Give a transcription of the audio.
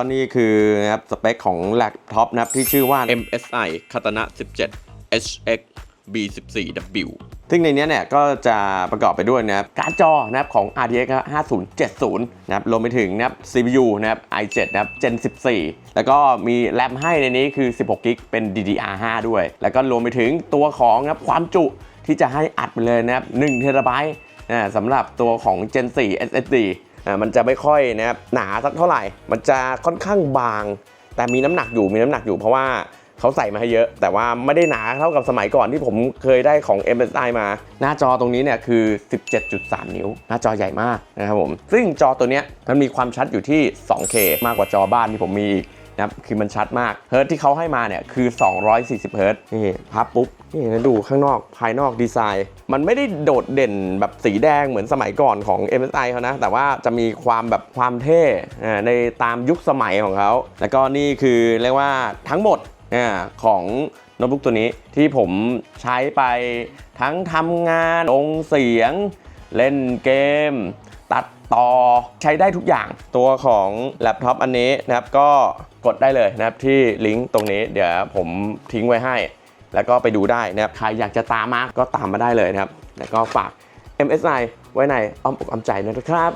ก็นี่คือนะครับสเปคของแล็ปท็อปนะครับที่ชื่อว่า MSI Katana 17 HX B14W ซึ่งในเนี้ยเนี่ยก็จะประกอบไปด้วยนะครับการ์ดจอนะครับของ RTX 5070 นะครับรวมไปถึงนะครับ CPU นะครับ i7 นะครับ Gen 14 แล้วก็มีแรมให้ในนี้คือ 16 g b เป็น DDR5 ด้วย แล้วก็รวมไปถึงตัวของนะครับความจุที่จะให้อัดไปเลยนะครับ1 t b นะสำหรับตัวของ Gen 4 SSD อ่า มันจะไม่ค่อยนะครับหนาสักเท่าไหร่ มันจะค่อนข้างบาง แต่มีน้ำหนักอยู่มีน้ำหนักอยู่เพราะว่าเขาใส่มาให้เยอะ แต่ว่าไม่ได้หนาเท่ากับสมัยก่อนที่ผมเคยได้ของ MSI มา หน้าจอตรงนี้เนี่ยคือ 17.3 นิ้ว หน้าจอใหญ่มากนะครับผม ซึ่งจอตัวเนี้ยมันมีความชัดอยู่ที่ 2K มากกว่าจอบ้านที่ผมมีอีก นะครับคือมันชัดมากเฮิร์ตที่เขาให้มาเนี่ยคือ 240เฮิร์ตนี่พับปุ๊บนี่นะดูข้างนอกภายนอกดีไซน์ มันไม่ได้โดดเด่นแบบสีแดงเหมือนสมัยก่อนของ MSI เขานะ แต่ว่าจะมีความแบบความเท่ในตามยุคสมัยของเขา แล้วก็นี่คือเรียกว่าทั้งหมดของโน้ตบุ๊กตัวนี้ที่ผมใช้ไปทั้งทำงานองเสียง เล่นเกม ตัด ต่อใช้ได้ทุกอย่างตัวของแล็ปท็อปอันนี้นะครับก็กดได้เลยนะครับที่ลิงก์ตรงนี้เดี๋ยวผมทิ้งไว้ให้ แล้วก็ไปดูได้นะครับใครอยากจะตามมาก็ตามมาได้เลยนะครับ แล้วก็ฝาก MSI ไว้ในอ้อมอกอ้อมใจนะครับ